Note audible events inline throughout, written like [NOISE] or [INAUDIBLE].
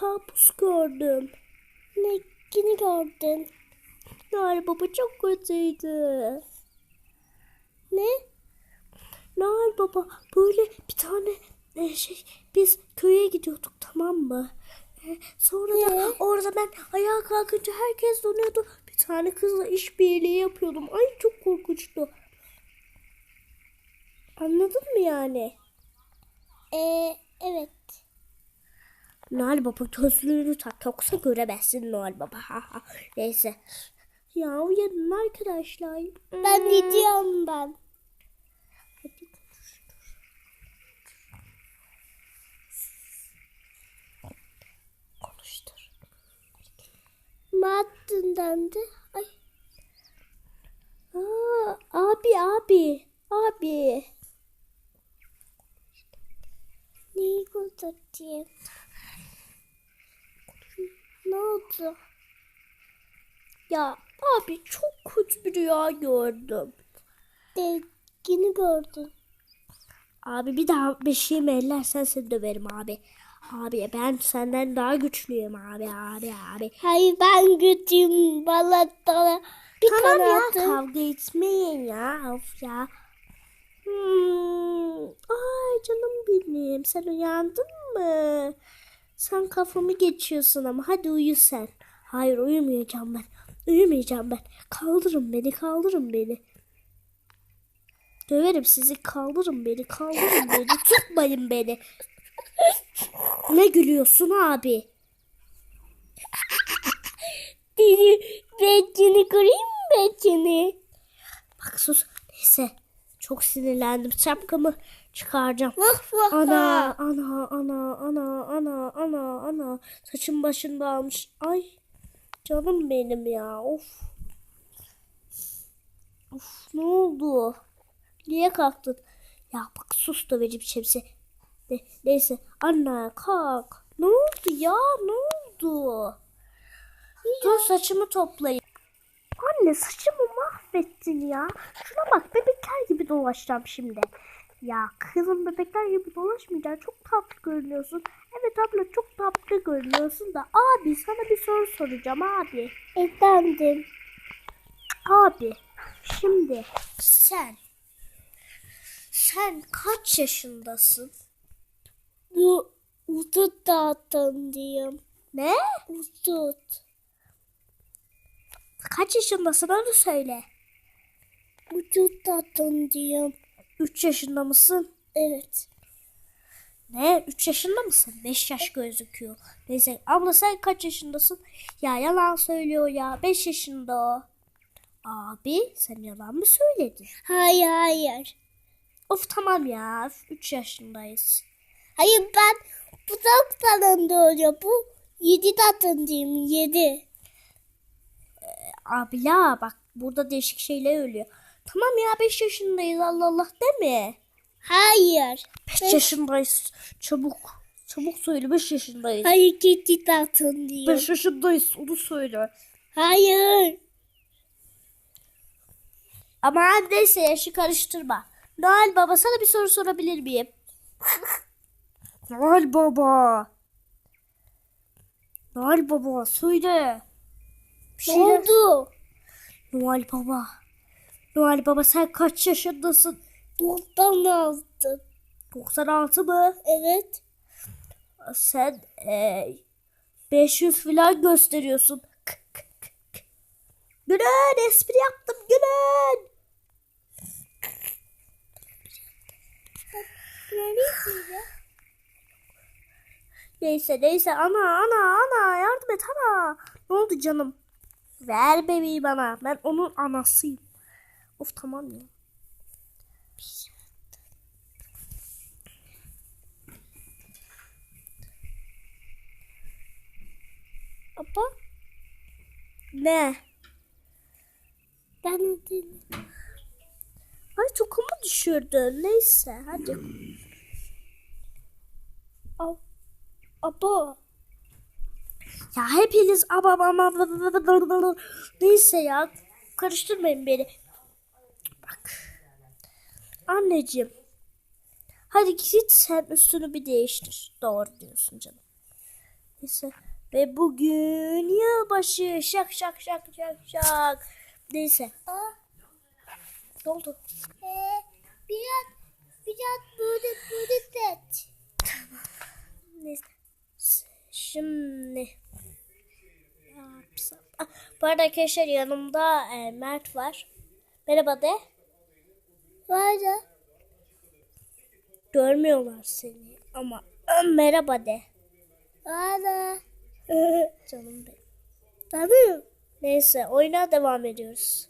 kabus gördüm. Ne yine gördün? Noel Baba çok kötüydü. Ne? Noel Baba böyle bir tane e, şey biz köye gidiyorduk tamam mı? E, sonra da Ee? orada ben ayağa kalkınca herkes donuyordu. Bir tane kızla işbirliği yapıyordum. Ay çok korkunçtu. Anladın mı yani? Ee, evet. Noel Baba gözlüğünü tak yoksa göremezsin Noel Baba. Neyse. Ya uyanın arkadaşlar. Ben gidiyorum ben. Hadi konuştur. Maddendendi. Ay. Aa, abi abi. Abi. Neyi kurtarayım? Ne oldu? Ya abi çok kötü bir rüya gördüm. De, yine gördün. Abi bir daha beşiğimi ellersen seni döverim abi. Abi ben senden daha güçlüyüm abi abi abi. Hayır ben götüreyim balatlara. Bir Tamam ya kanatım. kavga etmeyin ya of ya. Hmm. Ay canım benim sen uyandın mı? Sen kafamı geçiyorsun ama hadi uyu sen. Hayır uyumayacağım ben. Uyumayacağım ben. Kaldırın beni kaldırın beni. Döverim sizi kaldırın beni kaldırın beni [LAUGHS] tutmayın beni. Ne gülüyorsun abi? Dili, bekini kırayım bekini? Bak sus. Neyse. Çok sinirlendim. Şapkamı çıkaracağım. Vah vah Ana, ana, ana, ana, ana, ana, ana. Saçım başım dağılmış. Ay. Canım benim ya. Of. Of ne oldu? Niye kalktın? Ya bak sus da verip şemsi. Ne, neyse. Anne kalk. Ne oldu ya? Ne oldu? Dur saçımı toplayayım. Anne saçımı mahvettin ya. Şuna bak bebekler gibi dolaşacağım şimdi. Ya kızım bebekler gibi dolaşmayacaksın. Çok tatlı görünüyorsun. Evet abla çok tatlı görünüyorsun da. Abi sana bir soru soracağım abi. Efendim. Abi şimdi sen sen kaç yaşındasın? Bu udut dağıtın diyeyim. Ne? Udut. Kaç yaşındasın onu söyle. Udut dağıtın diyeyim. 3 yaşında mısın? Evet. Ne? 3 yaşında mısın? 5 yaş gözüküyor. Neyse abla sen kaç yaşındasın? Ya yalan söylüyor ya. 5 yaşında o. Abi sen yalan mı söyledin? Hayır hayır. Of tamam ya. 3 yaşındayız. Hayır ben bu dağıtın doğuyor. Bu yedi dağıtın diyeyim. Yedi. Abi ya bak burada değişik şeyler ölüyor. Tamam ya 5 yaşındayız Allah Allah değil mi? Hayır. 5 yaşındayız. Çabuk. Çabuk söyle 5 yaşındayız. Hayır yedi dağıtın diyeyim. 5 yaşındayız onu söyle. Hayır. Ama neyse yaşı karıştırma. Noel Baba sana bir soru sorabilir miyim? [LAUGHS] Noel Baba. Noel Baba söyle. Bir Ne şeyler- oldu? Noel Baba. Noel Baba sen kaç yaşındasın? Doktan aldı. 96 mı? Evet. Sen eee 500 falan gösteriyorsun. Gülen espri yaptım Gülen. Neyse neyse ana ana ana yardım et ana. Ne oldu canım? Ver bebeği bana. Ben onun anasıyım. Of tamam ya. Baba Ne? ben ödedim. Ay tokumu düşürdün. Neyse hadi. Ab Aba. Ya hepiniz ama ama neyse ya karıştırmayın beni. Bak. Anneciğim. Hadi git sen üstünü bir değiştir. Doğru diyorsun canım. Neyse. Ve bugün yılbaşı. Şak şak şak şak şak. Neyse. Aa, Ne oldu? ee, biraz, biraz böyle böyle set. Neyse. Şimdi. Ne yapsam? Ah, Bu arada arkadaşlar yanımda e, Mert var. Merhaba de. Da. Görmüyorlar seni ama merhaba de. Da. Canım benim. Tabii. Neyse oyuna devam ediyoruz.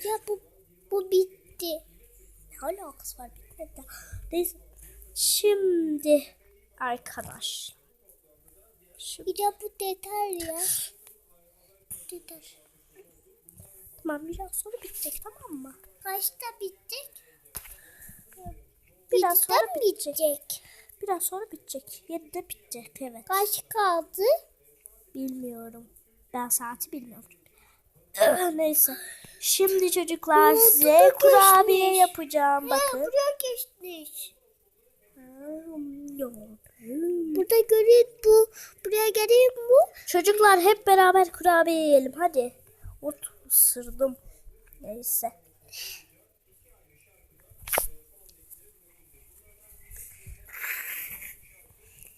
De bu, bu bitti. Ne alakası var bitmedi. Neyse. Şimdi arkadaş. Bir de bu yeter ya. Yeter. Tamam biraz sonra bitecek tamam mı? Kaçta bitecek? Biraz Bitti sonra bitecek. bitecek? Biraz sonra bitecek. Yedide bitecek evet. Kaç kaldı? Bilmiyorum. Ben saati bilmiyorum. [CLEARS THROAT] Neyse. Şimdi çocuklar Unuttum size geçmiş. kurabiye yapacağım. Ha, Bakın. buraya geçmiş. Burada göreyim bu. Buraya geleyim bu. Çocuklar hep beraber kurabiye yiyelim. Hadi. Ot ısırdım. Neyse.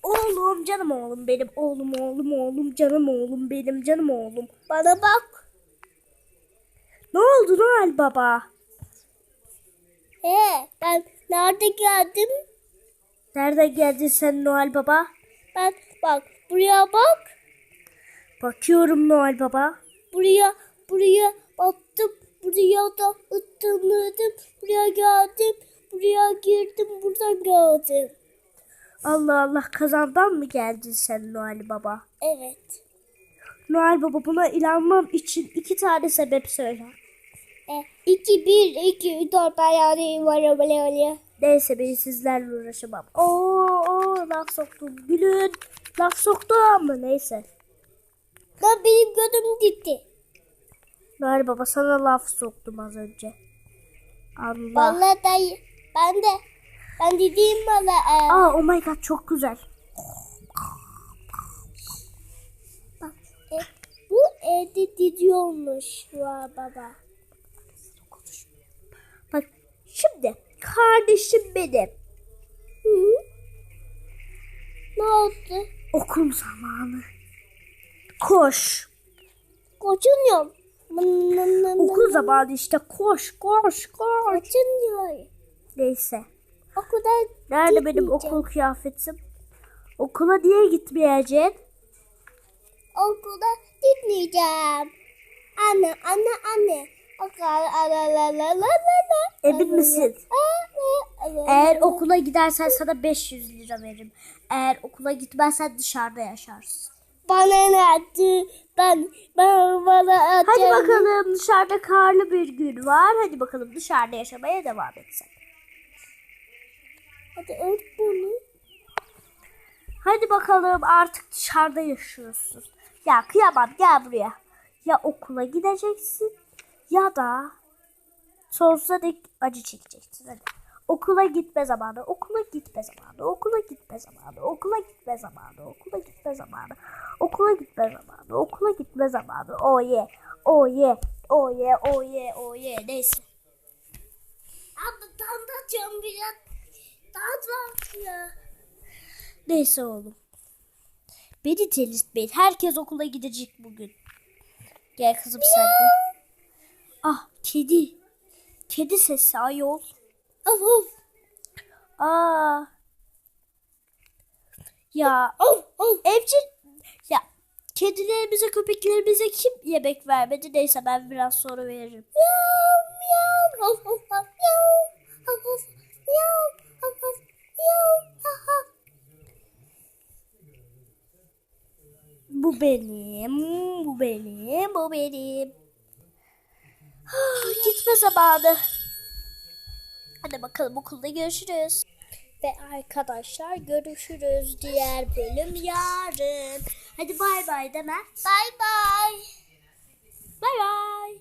Oğlum canım oğlum benim oğlum oğlum oğlum canım oğlum benim canım oğlum. Bana bak. Ne oldu Noel baba? He, ben nerede geldim? Nereden geldin sen Noel baba? Ben bak buraya bak. Bakıyorum Noel baba. Buraya buraya baktım. Buraya da ıttırmadım. Buraya geldim. Buraya girdim. Buradan geldim. Allah Allah kazandan mı geldin sen Noel baba? Evet. Noel baba buna inanmam için iki tane sebep söyle. E, iki, bir, iki, dört, ayağını var böyle öyle. Neyse ben sizlerle uğraşamam. Oo, oo laf soktum. Gülün. Laf soktum mu? Neyse. Ben benim gözüm gitti. Noel baba sana laf soktum az önce. Allah. Vallahi dayı. Ben de. Ben dediğim bana. E, Aa oh my god çok güzel. bak, e, bu evde diziyormuş var baba. Bak şimdi kardeşim benim. Hı? Ne oldu? Okul zamanı. Koş. Koçunuyorum. Okul zamanı işte koş koş koş. Koçunuyor. Neyse. Okulda Nerede benim okul kıyafetim? Okula niye gitmeyeceksin? Okula gitmeyeceğim. Anne, anne, anne. Emin misin? Eğer okula gidersen sana 500 lira veririm. Eğer okula gitmezsen dışarıda yaşarsın. Bana attı? Ben, ben bana attı. Hadi bakalım dışarıda karlı bir gün var. Hadi bakalım dışarıda yaşamaya devam et sen. Hadi ört bunu. Hadi bakalım artık dışarıda yaşıyorsun. Ya kıyamam gel buraya. Ya okula gideceksin ya da sonsuza dek acı çekeceksin. Hadi. Okula gitme zamanı, okula gitme zamanı, okula gitme zamanı, okula gitme zamanı, okula gitme zamanı, okula gitme zamanı, okula gitme zamanı. Oh yeah, oh yeah, oh yeah, oh yeah, oh yeah. Neyse. Abi tanıtacağım biraz. Tanıtmak ya. Neyse oğlum. Beni delirtmeyin. Herkes okula gidecek bugün. Gel kızım sen de. Ah kedi. Kedi sesi ayol. Of of. Aa. Ya Of of. evcil ya kedilerimize köpeklerimize kim yemek vermedi neyse ben biraz sonra veririm. Miau miau. Of of of. Miau. Of of. Miau. Of of. Miau. Of of. Bu benim, bu benim, bu benim. Ah, Gitme zamanı. Hadi bakalım okulda görüşürüz. Ve arkadaşlar görüşürüz diğer bölüm yarın. Hadi bay bay deme. Bye bye. Bay bay.